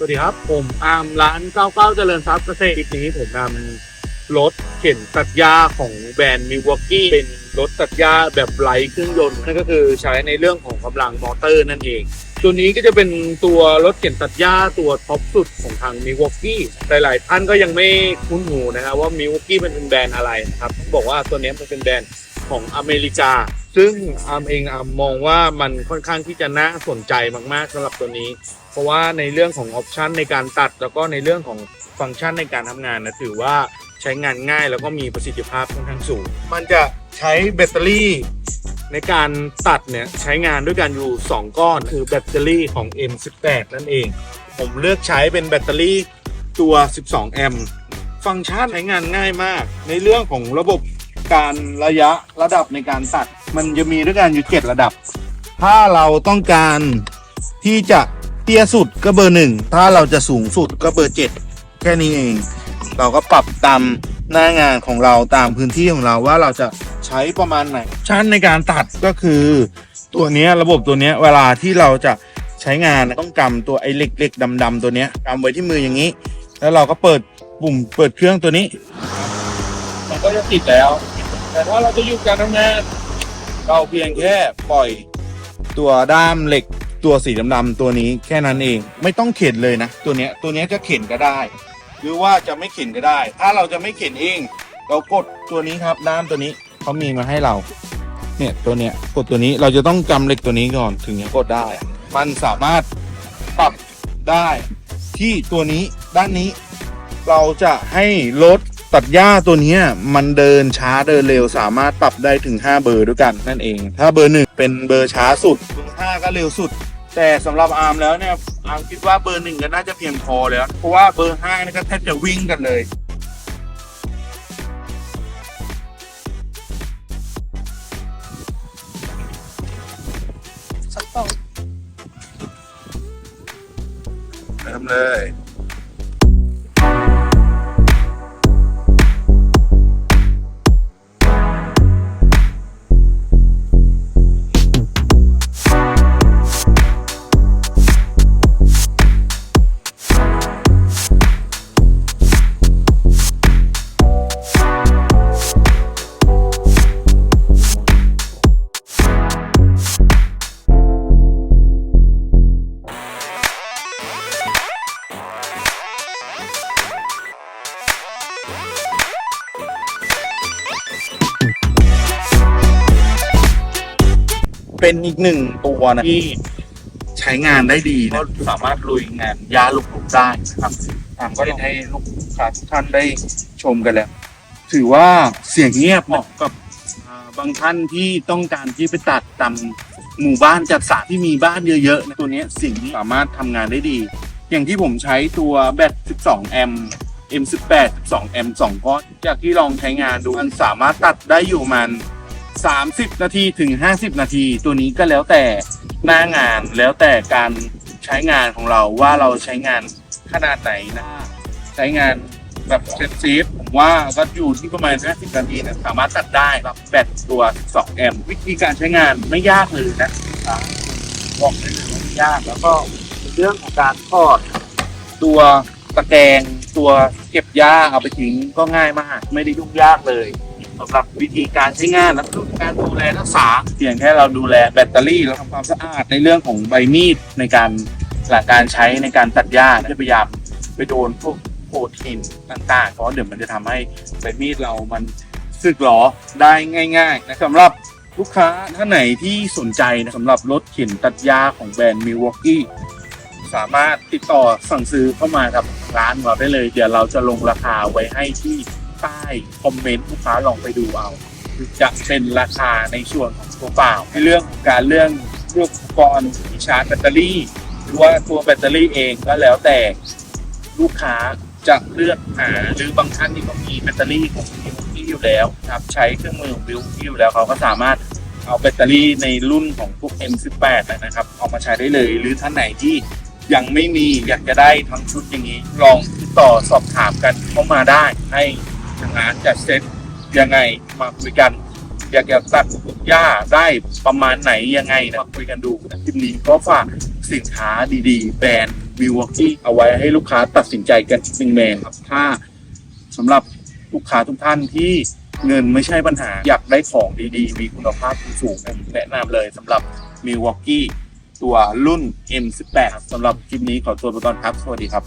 สวัสดีครับ ผมอาร์มร้าน99เจริญทรัพย์เกษตรคลิปนี้ผมนำรถเข็นตัดหญ้าของแบรนด์มิวอกกี้เป็นรถตัดหญ้าแบบไร้เครื่องยนต์นั่นก็คือใช้ในเรื่องของกำลังมอเตอร์นั่นเอง ตัวนี้ก็จะเป็นตัวรถเข็นตัดหญ้าตัวท็อปสุดของทางมิวอกกี้หลายๆท่านก็ยังไม่คุ้นหูนะครับว่ามิวอกกี้มันเป็นแบรนด์อะไรนะครับบอกว่าตัวนี้มันเป็นแบรนด์ของอเมริกา ซึ่งอาร์มเองอาร์มมองว่ามันค่อนข้างที่จะน่าสนใจมากๆสำหรับตัวนี้ ราะว่าในเรื่องของออปชันในการตัด แล้วก็ในเรื่องของฟังก์ชันในการทำงานนะถือว่าใช้งานง่ายแล้วก็มีประสิทธิภาพค่อนข้างสูง มันจะใช้แบตเตอรี่ ในการตัดเนี่ยใช้งานด้วยกันอยู่ 2 ก้อน คือแบตเตอรี่ของ M18 นั่นเอง ผมเลือกใช้เป็นแบตเตอรี่ตัว 12 แอมป์ฟังก์ชันใช้งานง่ายมาก ในเรื่องของระบบการระยะระดับในการตัด มันจะมีด้วยกันอยู่ 7 ระดับ ถ้าเราต้องการที่จะ เตี้ยสุดก็เบอร์หนึ่งถ้าเราจะสูงสุดก็เบอร์เจ็ดแค่นี้เอง เราก็ปรับตามหน้างานของเราตามพื้นที่ของเราว่าเราจะใช้ประมาณไหน ชั้นในการตัดก็คือ ตัวนี้ระบบตัวนี้เวลาที่เราจะใช้งานต้องกำตัวไอ้เหล็กๆดำๆตัวนี้กำไว้ที่มืออย่างนี้ แล้วเราก็เปิดปุ่มเปิดเครื่องตัวนี้ มันก็จะติดแล้ว แต่ถ้าเราจะหยุดการทำงาน เราเพียงแค่ปล่อยตัวด้ามเหล็ก ตัวสีดำๆตัวนี้แค่นั้นเองไม่ต้องเข็นเลยนะ ตัวเนี้ยตัวเนี้ยจะเข็นก็ได้ หรือว่าจะไม่เข็นก็ได้ ถ้าเราจะไม่เข็นเอง เรากดตัวนี้ครับด้ามตัวนี้เขามีมาให้เรา เนี่ยตัวเนี้ยกดตัวนี้เราจะต้องกำเหล็กตัวนี้ก่อนถึงจะกดได้ มันสามารถปรับได้ที่ตัวนี้ด้านนี้ เราจะให้รถ ตัดหญ้าตัวเนี้ยมันเดินช้าเดินเร็วสามารถปรับได้ถึง 5 เบอร์ด้วยกันนั่นเอง ถ้าเบอร์หนึ่งเป็นเบอร์ช้าสุด เบอร์ห้าก็เร็วสุด แต่สำหรับอาร์มแล้วเนี่ยอาร์มคิดว่าเบอร์หนึ่งก็น่าจะเพียงพอแล้ว เพราะว่าเบอร์ห้านี่ก็แทบจะวิ่งกันเลยสักสองเริ่มเลย เป็นอีกหนึ่งตัวนะที่ใช้งานได้ดีนะสามารถลุยงานยาลูกลุกได้นะครับตามก็ได้ให้ลูกค้าทุกท่านได้ชมกันแล้ว ถือว่าเสียงเงียบเหมาะกับอ่าบางท่านที่ต้องการที่ไปตัดตามหมู่บ้านจัดสรรที่มีบ้านเยอะๆนะตัวเนี้ยสิ่งนี้สามารถทำงานได้ดี อย่างที่ผมใช้ตัวแบต 12 แอมป์ M18 12 แอมป์2ก้อนจากที่ลองใช้งานดูมันสามารถตัดได้อยู่ประมัน 30 นาทีถึง 50 นาที ตัวนี้ก็แล้วแต่หน้างานแล้วแต่การใช้งานของเราว่าเราใช้งานขนาดไหนนะใช้งานแบบเซฟซีฟผมว่าก็อยู่ที่ประมาณ 50 นาทีนะสามารถตัดได้กับแบตตัว 2 แอมป์วิธีการใช้งานไม่ยากเลยนะบอกได้เลยว่าไม่ยากแล้วก็เรื่องของการทอดตัวตะแกรงตัวเก็บหญ้าเอาไปทิ้งก็ง่ายมาก ไม่ได้ยุ่งยากเลย สำหรับวิธีการใช้งานและการดูแลรักษาเพียงแค่เราดูแลแบตเตอรี่แล้วทำความสะอาดในเรื่องของใบมีดในการหลักการใช้ในการตัดหญ้าพยายามไปโดนพวกโปรตีนต่างๆเพราะเดี๋ยวมันจะทำให้ใบมีดเรามันสึกหรอได้ง่ายๆนะสำหรับลูกค้าท่านไหนที่สนใจนะสำหรับรถเข็นตัดหญ้าของแบรนด์มิวอกกี้สามารถติดต่อสั่งซื้อเข้ามากับร้านเราได้เลย เดี๋ยวเราจะลงราคาไว้ให้ที่ ใต้คอมเมนต์ลูกค้าลองไปดูเอา จะเป็นราคาในส่วนของตัวเปล่าในเรื่องการเรื่องเรื่องอุปกรณ์ที่ชาร์จแบตเตอรี่ หรือว่าตัวแบตเตอรี่เองก็แล้วแต่ลูกค้าจะเลือกหาหรือบางท่านที่เขามีแบตเตอรี่ของวิวที่อยู่แล้วครับใช้เครื่องมือวิวที่อยู่แล้วเขาก็สามารถเอาแบตเตอรี่ในรุ่นของพวก M18 นะครับเอามาใช้ได้เลย หรือท่านไหนที่ยังไม่มีอยากจะได้ทั้งชุดอย่างนี้ ลองติดต่อสอบถามกันเข้ามาได้ให้ ทางร้านจัดเซตยังไงมาคุยกัน อยากจะตัดหญ้าได้ประมาณไหนยังไงนะมาคุยกันดูนะคลิปนี้ก็ฝากสินค้าดีๆ แบรนด์วิววอกกี้เอาไว้ให้ลูกค้าตัดสินใจกันหนึ่งแมนครับถ้าสำหรับลูกค้าทุกท่านที่เงินไม่ใช่ปัญหาอยากได้ของดีๆ มีคุณภาพสูงแนะนำเลยสำหรับมิววอกกี้ตัวรุ่น M18 สำหรับคลิปนี้ขอตัวไปก่อนครับ สวัสดีครับ